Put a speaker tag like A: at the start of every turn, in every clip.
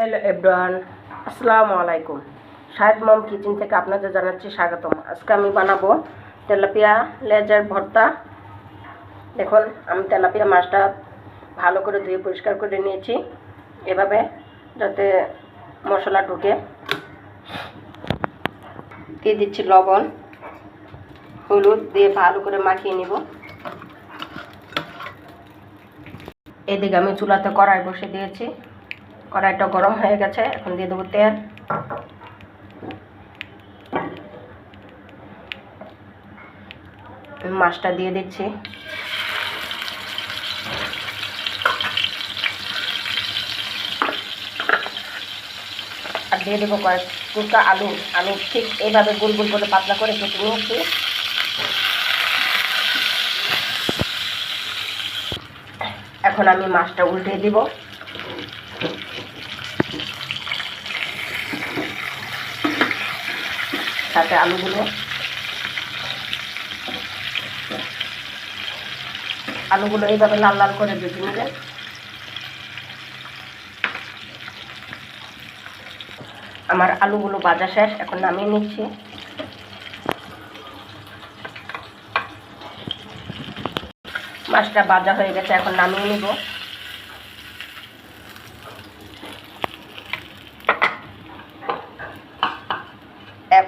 A: Hello everyone, আসসালামু আলাইকুম। শাহেদ মম kitchen থেকে আপনাদের জানাচ্ছি স্বাগতম। আজকে আমি বানাবো তেলাপিয়া লেজার ভর্তা। দেখুন, আমি তেলাপিয়া মাছটা ভালো করে ধুয়ে পরিষ্কার করে নিয়েছি। এভাবে যাতে মশলা ঢুকে। দিয়ে দিচ্ছি লবণ, হলুদ দিয়ে ভালো করে মাখিয়ে নিব। এদিকে আমি চুলাতে কড়াই বসে দিয়েছি। কড়াইটা গরম হয়ে গেছে, এখন দিয়ে দেবো তেল। মাছটা দিয়ে দিচ্ছি। আর দিয়ে দেবো কয়েক আলু। আমি ঠিক এইভাবে গোল গোল করে, পাতলা করে কেটে নিয়েছি এখন আমি মাছটা উল্টে দিব। সাথে আলুগুলো। আলুগুলো এইভাবে লাল লাল করে ভেজে নেবে। আমার আলুগুলো ভাজা শেষ, এখন নামিয়ে নিচ্ছি। মাছটা ভাজা হয়ে গেছে, এখন নামিয়ে নিব।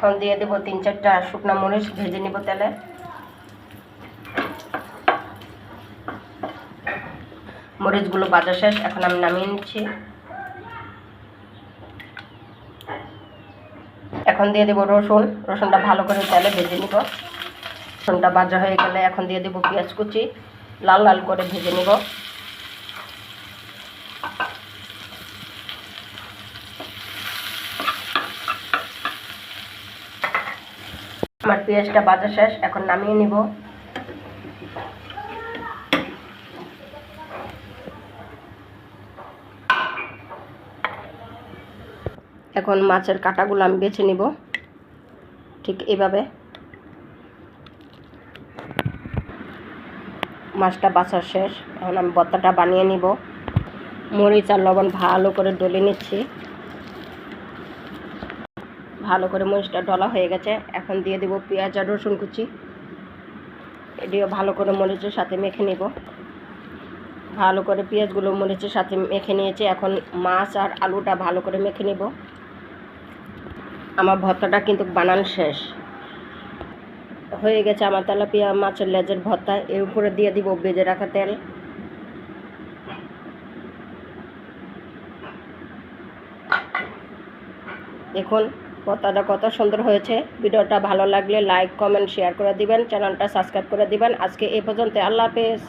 A: এখন দিয়ে দেবো তিন চারটা শুকনো মরিচ, ভেজে নিব তেলে। মরিচগুলো ভাজা শেষ, এখন আমি নামিয়ে নিচ্ছি। এখন দিয়ে দেবো রসুন, রসুনটা ভালো করে তেলে ভেজে নিব। রসুনটা বাজা হয়ে গেলে এখন দিয়ে দেবো পেঁয়াজ কুচি, লাল লাল করে ভেজে নিব। আমার পেঁয়াজটা ভাজা শেষ, এখন নামিয়ে নিব। এখন মাছের কাঁটাগুলো আমি বেছে নিব, ঠিক এভাবে। মাছটা বাছা শেষ, এখন আমি বত্তাটা বানিয়ে নিব। মরিচ আর লবণ ভালো করে ডলে নিচ্ছি। ভালো করে মরিচটা ডলা হয়ে গেছে। এখন দিয়ে দেবো পেঁয়াজ আর রসুন কুচি। এটিও ভালো করে মরিচের সাথে মেখে নেব। ভালো করে পেঁয়াজগুলো মরিচের সাথে মেখে নিয়েছি। এখন মাছ আর আলুটা ভালো করে মেখে নেব। আমার ভর্তাটা কিন্তু বানান শেষ। হয়ে গেছে আমার তেলাপিয়া মাছের লেজের ভর্তা। এর উপরে দিয়ে দিব বেজে রাখা তেল। দেখুন ভর্তাটা কত সুন্দর হয়েছে। ভিডিওটা ভালো লাগলে লাইক কমেন্ট শেয়ার করে দিবেন। চ্যানেলটা সাবস্ক্রাইব করে দিবেন। আজকে এই পর্যন্ত আল্লাহ হাফেজ।